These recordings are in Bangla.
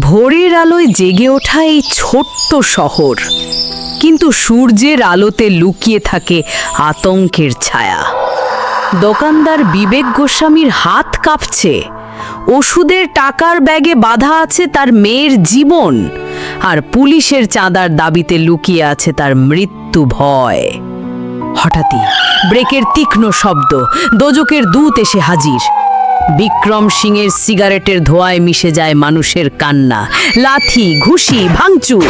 ভোরের আলোয় জেগে ওঠা এই ছোট্ট শহর। কিন্তু সূর্যের আলোতে লুকিয়ে থাকে আতঙ্কের ছায়া। দোকানদার বিবেক গোস্বামীর হাত কাঁপছে। ওষুধের টাকার ব্যাগে বাধা আছে তার মেয়ের জীবন। আর পুলিশের চাঁদার দাবিতে লুকিয়ে আছে তার মৃত্যু ভয়। হঠাৎই ব্রেকের তীক্ষ্ণ শব্দ দোজকের দূত এসে হাজির। বিক্রম সিংয়ের সিগারেটের ধোঁয়ায় মিশে যায় মানুষের কান্না। লাথি, ঘুষি, ভাঙচুর।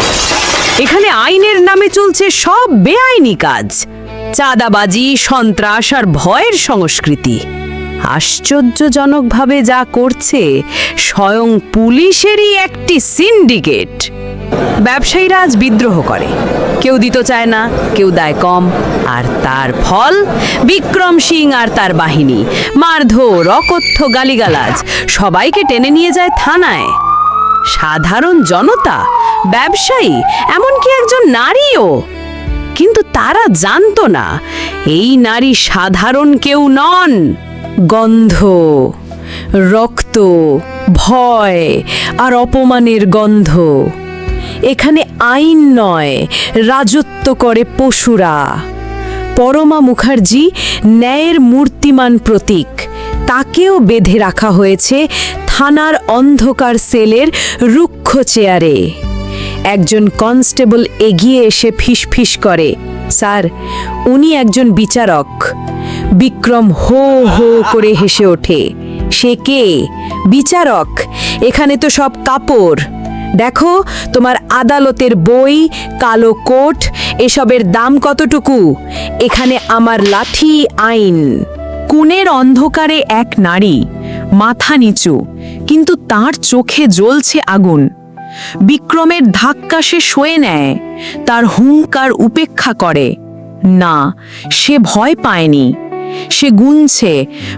এখানে আইনের নামে চলছে সব বেআইনি কাজ। চাঁদাবাজি, সন্ত্রাস আর ভয়ের সংস্কৃতি। আশ্চর্যজনকভাবে যা করছে, স্বয়ং পুলিশেরই একটি সিন্ডিকেট। ব্যবসায়ীরা আজ বিদ্রোহ করে। কেউ দিতে চায় না, কেউ দেয় কম। আর তার ফল, বিক্রম সিং আর তার বাহিনী। মারধর অকথ্য গালিগালাজ, সবাইকে টেনে নিয়ে যায় থানায়। সাধারণ জনতা, ব্যবসায়ী, এমনকি একজন নারীও। কিন্তু তারা জানতো না, এই নারী সাধারণ কেউ নন। গন্ধ, রক্ত, ভয় আর অপমানের গন্ধ। এখানে আইন নয়, রাজত্ব করে পশুরা। পরমা মুখার্জি ন্যায়ের মূর্তিমান প্রতীক। তাকেও বেঁধে রাখা হয়েছে থানার অন্ধকার সেলের রুক্ষ চেয়ারে। একজন কনস্টেবল এগিয়ে এসে ফিসফিস করে, স্যার, উনি একজন বিচারক। বিক্রম হো হো করে হেসে ওঠে, সে কে? বিচারক? এখানে তো সব কাপড়। দেখো, তোমার আদালতের বই, কালো কোট, এসবের দাম কতটুকু? এখানে আমার লাঠি আইন। কুনের অন্ধকারে এক নারী, মাথা নিচু, কিন্তু তার চোখে জ্বলছে আগুন। বিক্রমের ধাক্কা সে সয়ে নেয়, তার হুঙ্কার উপেক্ষা করে। না, সে ভয় পায়নি। সে গুনছে,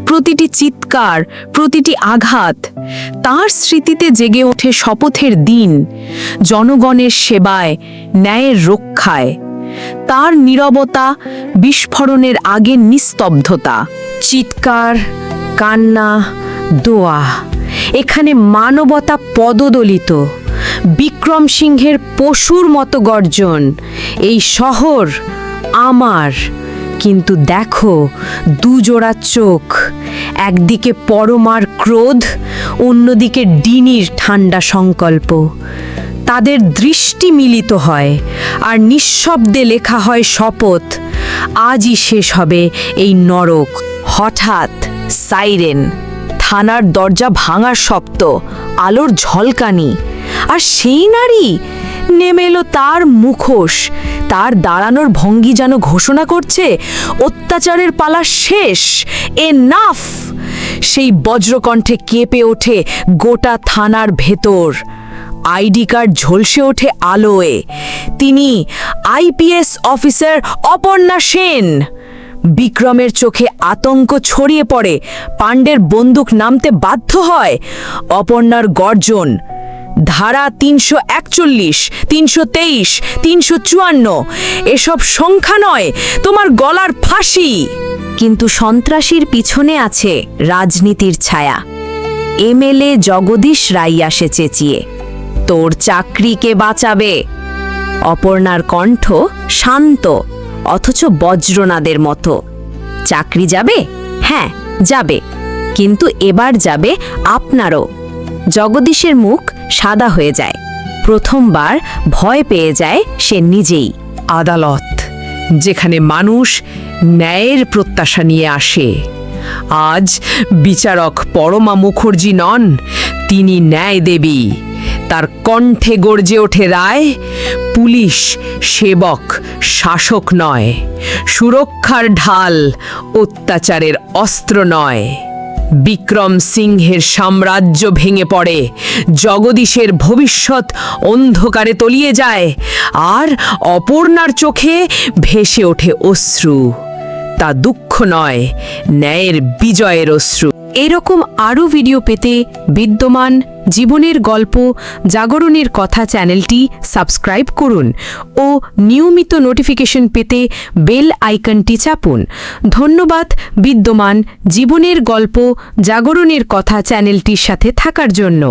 প্রতিটি চিৎকার, প্রতিটি আঘাত, তার স্মৃতিতে জেগে ওঠে শপথের দিন, জনগণের সেবায়, ন্যায়ের রক্ষায়। তার নীরবতা, বিস্ফোরণের আগে নিস্তব্ধতা। চিৎকার, কান্না, দোয়া, এখানে মানবতা পদদলিত, বিক্রম সিংহের পশুর মতো গর্জন, এই শহর আমার। কিন্তু দেখো, দুজোড়া চোখ। একদিকে পরমার ক্রোধ, অন্যদিকে ডিনির ঠান্ডা সংকল্প। তাদের দৃষ্টি মিলিত হয়, আর নিঃশব্দে লেখা হয় শপথ। আজই শেষ হবে এই নরক। হঠাৎ সাইরেন। থানার দরজা ভাঙার শব্দ, আলোর ঝলকানি। আর সেই নারী? নেমে এলো তার মুখোশ। তার দাঁড়ানোর ভঙ্গি যেন ঘোষণা করছে, অত্যাচারের পালা শেষ এ নাফ সেই বজ্রকণ্ঠে কেঁপে ওঠে গোটা থানার ভেতর। আইডি কার্ড ঝলসে ওঠে আলোয়। তিনি আইপিএস অফিসার অপর্ণা সেন। বিক্রমের চোখে আতঙ্ক ছড়িয়ে পড়ে, পাণ্ডের বন্দুক নামতে বাধ্য হয়। অপর্ণার গর্জন ধারা তিনশো একচল্লিশ, তিনশো তেইশ, তিনশো চুয়ান্ন। এসব সংখ্যা নয়, তোমার গলার ফাঁসি। কিন্তু সন্ত্রাসীর পিছনে আছে রাজনীতির ছায়া। এমএলএ জগদীশ রাই আসে চেঁচিয়ে, তোর চাকরিকে বাঁচাবে? অপর্ণার কণ্ঠ শান্ত, অথচ বজ্রনাদের মতো। চাকরি যাবে? হ্যাঁ যাবে। কিন্তু এবার যাবে আপনারও। জগদীশের মুখ সাদা হয়ে যায়। প্রথমবার ভয় পেয়ে যায় সে নিজেই। আদালত, যেখানে মানুষ ন্যায়ের প্রত্যাশা নিয়ে আসে। আজ বিচারক পরমা মুখর্জি নন, তিনি ন্যায় দেবী। তার কণ্ঠে গর্জে ওঠে রায়, পুলিশ সেবক শাসক নয়, সুরক্ষার ঢাল অত্যাচারের অস্ত্র নয়। বিক্রম সিংহের সাম্রাজ্য ভেঙে পড়ে। জগদীশের ভবিষ্যৎ অন্ধকারে তলিয়ে যায় আর অপর্ণার চোখে ভেসে ওঠে অশ্রু। তা দুঃখ নয়, ন্যায়ের বিজয়ের অশ্রু। এরকম আরও ভিডিও পেতে বিদ্যমান জীবনের গল্প, জাগরণের কথা চ্যানেলটি সাবস্ক্রাইব করুন ও নিয়মিত নোটিফিকেশন পেতে বেল আইকনটি চাপুন। ধন্যবাদ বিদ্যমান জীবনের গল্প, জাগরণের কথা চ্যানেলটির সাথে থাকার জন্য।